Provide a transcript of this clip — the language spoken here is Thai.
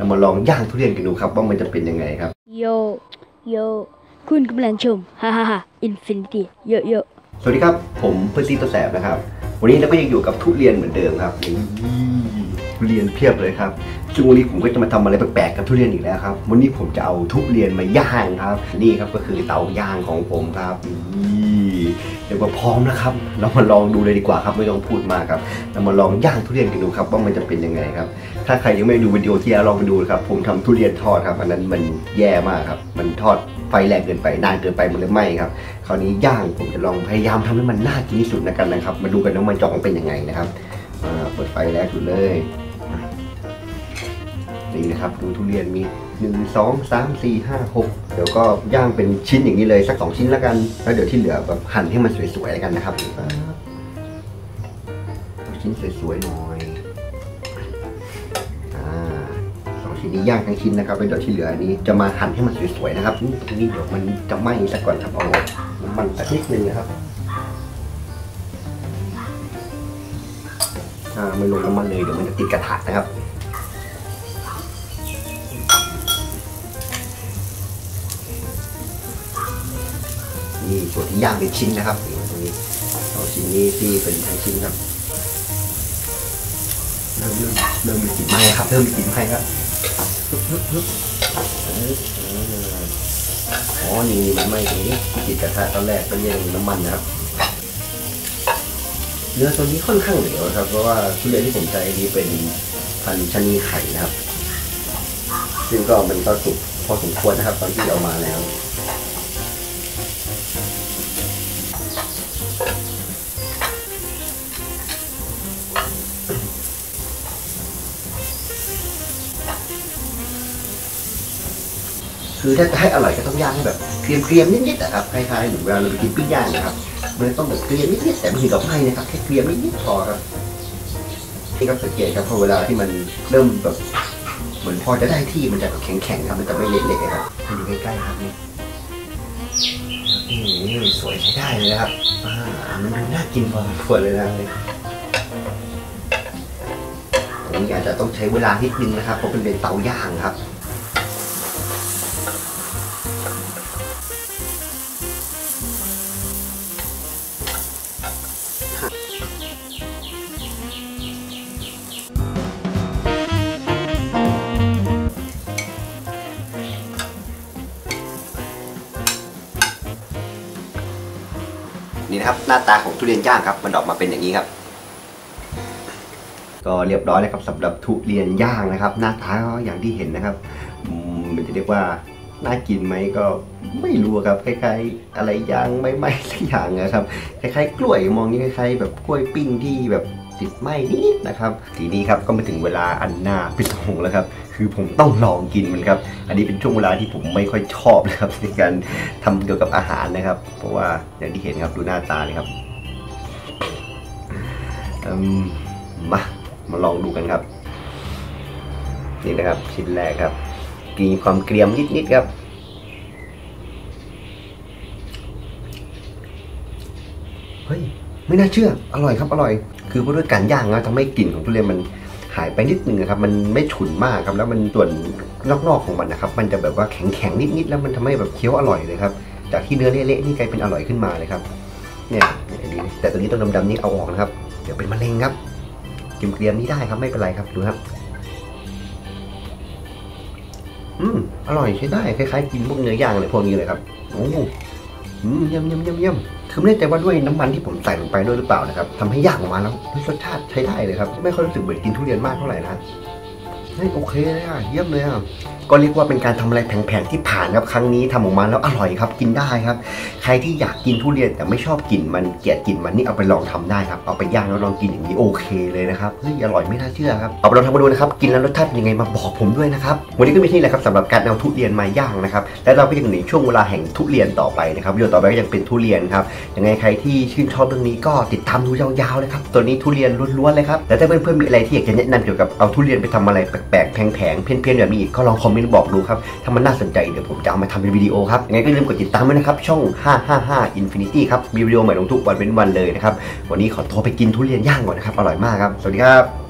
เรามาลองย่างทุเรียนกันดูครับว่ามันจะเป็นยังไงครับ โย โย คุณกำลังชม ฮ่าฮ่าฮ่าอินฟินิตี้เยอะเยอะสวัสดีครับ ผมเพื่อนซีตัวแสบนะครับ วันนี้เราก็ยังอยู่กับทุเรียนเหมือนเดิมครับนี่ทุเรียนเพียบเลยครับซึ่งวันนี้ผมก็จะมาทำอะไรแปลกๆกับทุเรียนอีกแล้วครับ วันนี้ผมจะเอาทุเรียนมาย่างครับ นี่ครับก็คือเตาย่างของผมครับนี่เดี๋ยวว่าพร้อมนะครับ เรามาลองดูเลยดีกว่าครับไม่ต้องพูดมากครับ เรามาลองย่างทุเรียนกันดูครับว่ามันจะเป็นยังไงครับ ถ้าใครยังไม่ดูวิดีโอที่แล้วลองไปดูนะครับ ผมทำทุเรียนทอดครับ อันนั้นมันแย่มากครับ มันทอดไฟแรงเกินไปนานเกินไปมันเลยไหม้ครับค ราวนี้ย่างผมจะลองพยายามทำให้มันน่ากินที่สุดนะกันนะครับ มาดูกันว่ามันจะออกมาเป็นยังไงนะครับอ่าเปิดไฟแรกดูเลยนี่นะครับดูทุเรียนมีหนึ่งสองสามสี่ห้าหกเดี๋ยวก็ย่างเป็นชิ้นอย่างนี้เลยสักสองชิ้นแล้วกัน แล้วเดี๋ยวที่เหลือแบบหั่นให้มันสวยๆแล้วกันนะครับเอาชิ้นสวยๆหน่อย ชิ้นนี้ย่างทั้งชิ้นนะครับแล้วเดี๋ยวที่เหลืออันนี้จะมาหั่นให้มันสวยๆนะครับนี่ตรงนี้เดี๋ยวมันจะไหม้สักก่อนครับเอาน้ำมันสักนิดนึงนะครับอ่าไม่ลงน้ำมันเลยเดี๋ยวมันจะติดกระทะนะครับนี่ส่วนที่ย่างเป็นชิ้นนะครับตรงนี้เอาชิ้นนี้ที่เป็นทั้งชิ้นครับเริ่มเริ่มเริ่มมีกลิ่นไหม้ครับเริ่มมีกลิ่นไหม้ครับ อ๋อ นี่มันไหม้ตรงนี้ติดกระทะตอนแรกก็ยังน้ำมันนะครับ เนื้อตัวนี้ค่อนข้างเหนียวครับ เพราะว่าทุเรียนที่ผมใช้นี้เป็นพันธุ์ชนีไข่นะครับ ซึ่งก็มันก็สุกพอสมควรนะครับ ตอนที่เอามาแล้ว คือถ้าจะให้อร่อยก็ต้องย่างให้แบบเกรียมๆนิดๆนะครับคล้ายๆเหมือนเวลาเราไปกินปิ้งย่างนะครับมันต้องแบบเกรียมนิดๆแต่ไม่ถึงกับไหม้นะครับแค่เกรียมนิดๆพอครับนี่ครับสังเกตครับพอเวลาที่มันเริ่มแบบเหมือนพอจะได้ที่มันจะแข็งๆครับมันจะไม่เละๆครับให้ดูใกล้ๆครับนี่นี่สวยใช้ได้เลยนะครับอ่ามันดูน่ากินพอสมควรเลยนะตรงนี้อาจจะต้องใช้เวลานิดนึงนะครับเพราะเป็นเป็นเตาย่างครับ นี่นะครับหน้าตาของทุเรียนย่างครับ มันออกมาเป็นอย่างนี้ครับ ก็เรียบร้อยแล้วครับสำหรับทุเรียนย่างนะครับ หน้าตาก็อย่างที่เห็นนะครับมันจะเรียกว่า น่ากินไหมก็ไม่รู้ครับคล้ายๆ อะไรย่างไม่ไหม้สักอย่างนะครับคล้ายๆ กล้วยมองนี่คล้ายๆ แบบกล้วยปิ้งที่แบบติดไหมนิดๆนะครับ ทีนี้ครับก็มาถึงเวลาอันน่าพิศวงแล้วครับ คือผมต้องลองกินมันครับ อันนี้เป็นช่วงเวลาที่ผมไม่ค่อยชอบนะครับในการทำเกี่ยวกับอาหารนะครับ เพราะว่าอย่างที่เห็นครับดูหน้าตาเลยครับมามาลองดูกันครับ นี่นะครับชิ้นแรกครับ มีความเกรียมนิดๆครับ เฮ้ย ไม่น่าเชื่อ อร่อยครับ อร่อย คือเพราะด้วยการย่างนะทำให้กลิ่นของทุเรียนมันหายไปนิดนึงนะครับ มันไม่ฉุนมากครับ แล้วมันส่วนนอกๆของมันนะครับ มันจะแบบว่าแข็งๆนิดๆแล้วมันทำให้แบบเคี้ยวอร่อยเลยครับ จากที่เนื้อเละๆนี่กลายเป็นอร่อยขึ้นมาเลยครับ เนี่ยเนี่ยแต่ตัวนี้ตัวดำๆนี่เอาออกนะครับ เดี๋ยวเป็นมะเร็งครับกิมเกรียมๆนี่ได้ครับไม่เป็นไรครับดูครับ อืมอร่อยใช้ได้คล้ายๆกินพวกเนื้อย่างอะไรพวกนี้เลยครับโอ้อืมเยี่ยมเยี่ยมเยี่ยมเยี่ยมคือไม่แน่ใจว่าด้วยน้ำมันที่ผมใส่ลงไปด้วยหรือเปล่านะครับทำให้ย่างออกมาแล้วรสชาติใช้ได้เลยครับ ไม่ค่อยรู้สึกเหมือนกินทุเรียนมากเท่าไหร่นะเฮ้ยโอเคเลยอะเยี่ยมเลยอะ ก็เรียกว่าเป็นการทำอะไรแผงๆที่ผ่านครับครั้งนี้ทำออกมาแล้วอร่อยครับกินได้ครับ ใครที่อยากกินทุเรียนแต่ไม่ชอบกลิ่นมันเกลียดกลิ่นมันนี่เอาไปลองทำได้ครับเอาไปย่างแล้วลองกินอย่างนี้โอเคเลยนะครับเฮ้ยอร่อยไม่น่าเชื่อครับเอาไปลองทำมาดูนะครับกินแล้วรสชาติเป็นยังไงมาบอกผมด้วยนะครับวันนี้ก็มีที่แหละครับสำหรับการเอาทุเรียนมาย่างนะครับและเราก็ยังอยู่ในช่วงเวลาแห่งทุเรียนต่อไปนะครับวิดีโอต่อไปก็ยังเป็นทุเรียนครับยังไงใครที่ชื่นชอบเรื่องนี้ก็ติดตามดูยาวๆเลยครับตัวนี้ทุเรียนล้วนๆเลยครับแล้วถ้าเพื่อนๆมีอะไรที่อยากจะแนะนำเกี่ยวกับเอาทุเรียนไปทำอะไรแปลกๆแพงๆเพี้ยนๆแบบนี้อีกก็ลองคอมเมนต์บอกดูครับ ถ้ามันน่าสนใจเดี๋ยวผมจะเอามาทำเป็นวิดีโอครับยังไงก็อย่าลืมกดติดตามด้วยนะครับ ช่อง 555 Infinity ครับ มีวิดีโอใหม่ลงทุกวันเป็นวันเลยนะครับ วันนี้ขอตัวไปกินทุเรียนย่างก่อนนะครับ อร่อยมากครับ สวัสดีครับ